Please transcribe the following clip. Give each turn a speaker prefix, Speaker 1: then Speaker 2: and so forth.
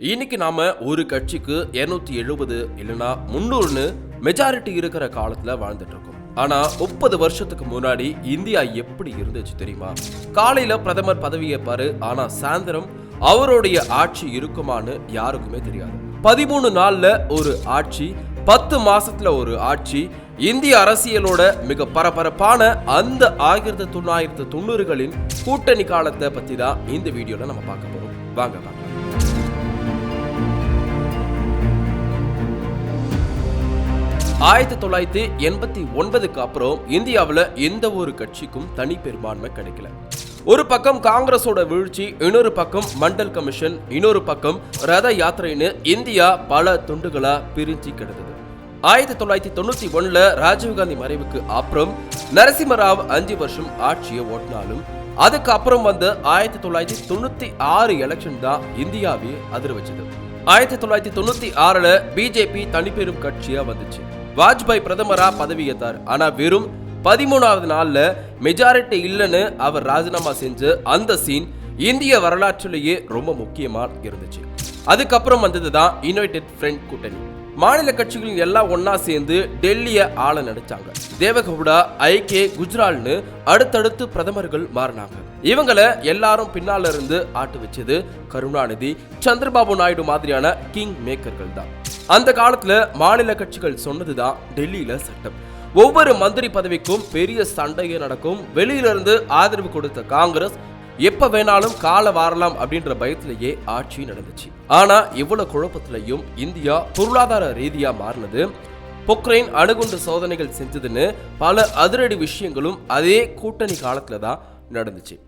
Speaker 1: இன்னைக்கு நாம ஒரு கட்சிக்கு 270 எழுபது இல்லைன்னா முன்னூறுன்னு மெஜாரிட்டி இருக்கிற காலத்துல வாழ்ந்துட்டு இருக்கோம். ஆனா முப்பது வருஷத்துக்கு முன்னாடி இந்தியா எப்படி இருந்துச்சு தெரியுமா? காலையில பிரதமர் பதவியேற்பாரு ஆனா சாயந்தரம் அவருடைய ஆட்சி இருக்குமான்னு யாருக்குமே தெரியாது. பதிமூணு நாள்ல ஒரு ஆட்சி பத்து மாசத்துல ஒரு ஆட்சி இந்திய அரசியலோட மிக பரபரப்பான அந்த ஆயிரத்தி தொள்ளாயிரத்து தொண்ணூறுகளின் கூட்டணி காலத்தை பத்தி தான் இந்த வீடியோல நம்ம பார்க்க போறோம். வாங்க வாங்க. ஆயிரத்தி தொள்ளாயிரத்தி எண்பத்தி ஒன்பதுக்கு அப்புறம் இந்தியாவில் எந்த ஒரு கட்சிக்கும் தனி பெரும்பான்மை கிடைக்கல. ஒரு பக்கம் காங்கிரஸோட வீழ்ச்சி இன்னொரு பக்கம் மண்டல் கமிஷன் இன்னொரு பக்கம் ரத யாத்திரைன்னு இந்தியா பல துண்டுகளா பிரிஞ்சு கிடந்தது. ஆயிரத்தி தொள்ளாயிரத்தி தொண்ணூத்தி ஒண்ணுல ராஜீவ்காந்தி மறைவுக்கு அப்புறம் நரசிம்மராவ் அஞ்சு வருஷம் ஆட்சியை ஓட்டினாலும் அதுக்கப்புறம் வந்து ஆயிரத்தி தொள்ளாயிரத்தி தொண்ணூத்தி ஆறு எலெக்ஷன் தான் இந்தியாவே அதிர வச்சது. ஆயிரத்தி தொள்ளாயிரத்தி தொண்ணூத்தி ஆறுல பிஜேபி தனிப்பெரும் கட்சியா வந்துச்சு. வாஜ்பாய் பிரதமரா பதவியேற்றார் ஆனா வெறும் பதிமூணாவது நாள்ல மெஜாரிட்டி இல்லைன்னு அவர் ராஜினாமா செஞ்ச அந்த சீன் இந்திய வரலாற்றிலேயே ரொம்ப முக்கியமா இருந்துச்சு. அதுக்கப்புறம் வந்தது தான் யுனைடெட் ஃப்ரண்ட் கூட்டணி. மாநில கட்சிகள் எல்லாம் ஒன்னா சேர்ந்து டெல்லியை ஆள நடிச்சாங்க. தேவகவுடா ஐகே குஜ்ரால்னு அடுத்தடுத்து பிரதமர்கள் மாறினாங்க. இவங்களை எல்லாரும் பின்னால இருந்து ஆட்டு வச்சது கருணாநிதி சந்திரபாபு நாயுடு மாதிரியான கிங் மேக்கர்கள் தான். அந்த காலத்துல மாநில கட்சிகள் சொன்னதுதான் டெல்லியில சட்டம். ஒவ்வொரு மந்திரி பதவிக்கும் பெரிய சண்டையே நடக்கும். வெளியிலிருந்து ஆதரவு கொடுத்த காங்கிரஸ் எப்ப வேணாலும் கால வாரலாம் அப்படின்ற பயத்திலேயே ஆட்சி நடந்துச்சு. ஆனா இவ்வளவு குழப்பத்திலையும் இந்தியா பொருளாதார ரீதியா மாறினது. பொக்ரைன் அணுகுண்டு சோதனைகள் செஞ்சதுன்னு பல அதிரடி விஷயங்களும் அதே கூட்டணி காலத்துல தான் நடந்துச்சு.